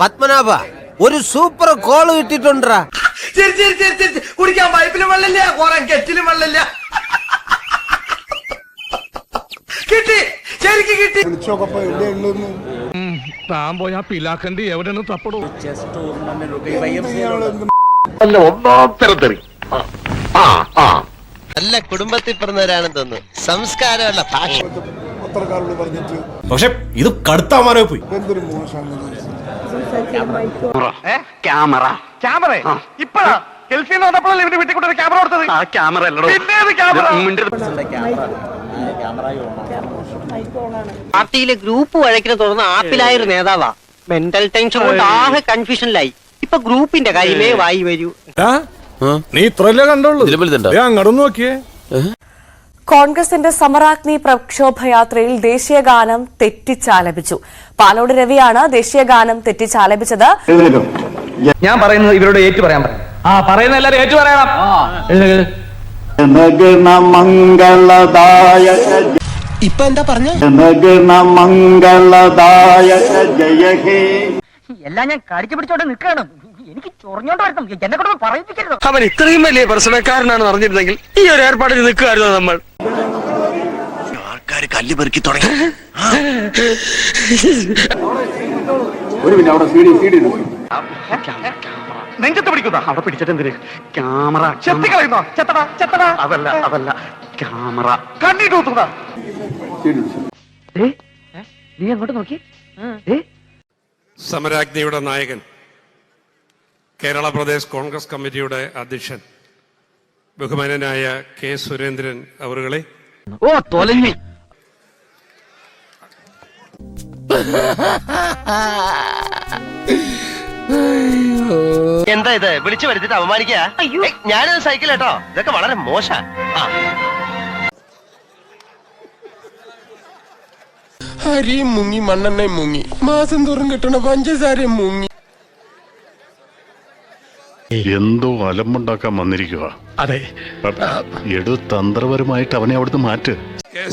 പത്മനാഭ ഒരു super call കിട്ടിട്ടുണ്ടാ ചിരി ചിരി ചിരി ചിരി കുടിക്കാൻ പൈപ്പിലും വെള്ളമില്ല കോറാൻ കെറ്റിലും വെള്ളമില്ല. കിട്ടി ശരിക്ക് കിട്ടി. വിളിച്ചോക്കപ്പോ എവിടെയുള്ളൂന്ന് താൻ പോയാ പിലാക്കണ്ടി എവിടെയാണ് തപ്പടോ. നല്ല കുടുംബത്തിൽ പിറന്നവരാണെന്ന് തോന്നുന്നു. സംസ്കാരമല്ല ഭാഷ. പത്രക്കാരോട് പറഞ്ഞിട്ട് പക്ഷെ ഇത് കടുത്താമാരോ പോയി. എന്തൊരു മോശമാണ് ക്യാമറ ക്യാമറ ഇപ്പഴാ? എൽസി വന്നപ്പോഴല്ലേ ഇവന്റെ വീട്ടിൽ കൊണ്ടൊരു ക്യാമറ കൊടുത്തത്? ആ ക്യാമറ ക്യാമറ പാർട്ടിയിലെ ഗ്രൂപ്പ് വഴക്കിനെ തുടർന്ന് ആപ്പിലായ ഒരു നേതാവാ. മെന്റൽ ടെൻഷൻ കൊണ്ട് ആകെ കൺഫ്യൂഷനിലായി ഇപ്പൊ ഗ്രൂപ്പിന്റെ കയ്യിലേ വായി വരൂ. നീ ഇത്രല്ലേ കണ്ടോളൂ അങ്ങോട്ട് നോക്കിയേ. കോൺഗ്രസിന്റെ സമരാഗ്നി പ്രക്ഷോഭയാത്രയിൽ ദേശീയഗാനം തെറ്റിച്ചാലപിച്ചു. പാലോട് രവിയാണ് ദേശീയഗാനം തെറ്റിച്ചാലപിച്ചത്. ഞാൻ പറയുന്നത് ഇവരോട് ഏറ്റു പറയാൻ പറയാം ആ പറയുന്ന എല്ലാരും ഏറ്റു പറയണം. ഇപ്പൊ എന്താ പറഞ്ഞ? മംഗളദായ ജയ ഹേ എല്ലാം ഞാൻ കടിച്ചു പിടിച്ചോണ്ട് നിൽക്കണം എനിക്ക് ചൊറിഞ്ഞോണ്ട് വരണം എന്നെ കൊണ്ട് പറയിപ്പിക്കരുത്. അവൻ ഇത്രയും വലിയ പ്രശ്നക്കാരനാണെന്ന് അറിഞ്ഞിരുന്നെങ്കിൽ ഈ ഒരു ഏർപ്പാടിൽ നിൽക്കുമായിരുന്നു നമ്മൾ? ഒരു മിനിറ്റ് അവിടെ സീഡി സീഡി നെഞ്ചത്ത് പിടിക്കുന്ന അവിടെ പിടിച്ചിട്ടെന്തിന് ക്യാമറ. ചെത്തി കളയുന്നോ? ചെത്തടാ ചെത്തടാ. അതല്ല അതല്ല. ക്യാമറ. കണ്ണീട്ട് നീ അങ്ങോട്ട് നോക്കി. സമരാജ്ഞിയുടെ നായകൻ കേരള പ്രദേശ് കോൺഗ്രസ് കമ്മിറ്റിയുടെ അധ്യക്ഷൻ ബഹുമാനനായ കെ സുരേന്ദ്രൻ അവറുകളെ ഓ തൊലഞ്ഞു. എന്താ ഇത്? വിളിച്ചു വരുത്തിട്ട് അപമാനിക്ക? ഞാനത് സൈക്കിൾ കേട്ടോ. ഇതൊക്കെ വളരെ മോശ. അരിയും മുങ്ങി മണ്ണെണ്ണയും മുങ്ങി. മാസം തോറും കിട്ടണ പഞ്ചസാരയും മുങ്ങി. എന്തോ അലമ്പുണ്ടാക്കാൻ വന്നിരിക്കുക അതെ. എടു തന്ത്രപരമായിട്ട് അവനെ അവിടുന്ന് മാറ്റ്.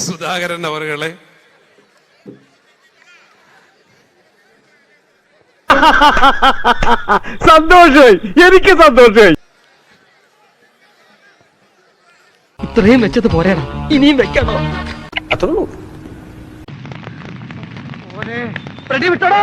സുധാകരൻ അവറുകളെ സന്തോഷമായി എനിക്ക് സന്തോഷമായി ഇത്രയും വെച്ചത് പോരാടാ. ഇനിയും വെക്കണോ? പ്രതി വിട്ടോടോ.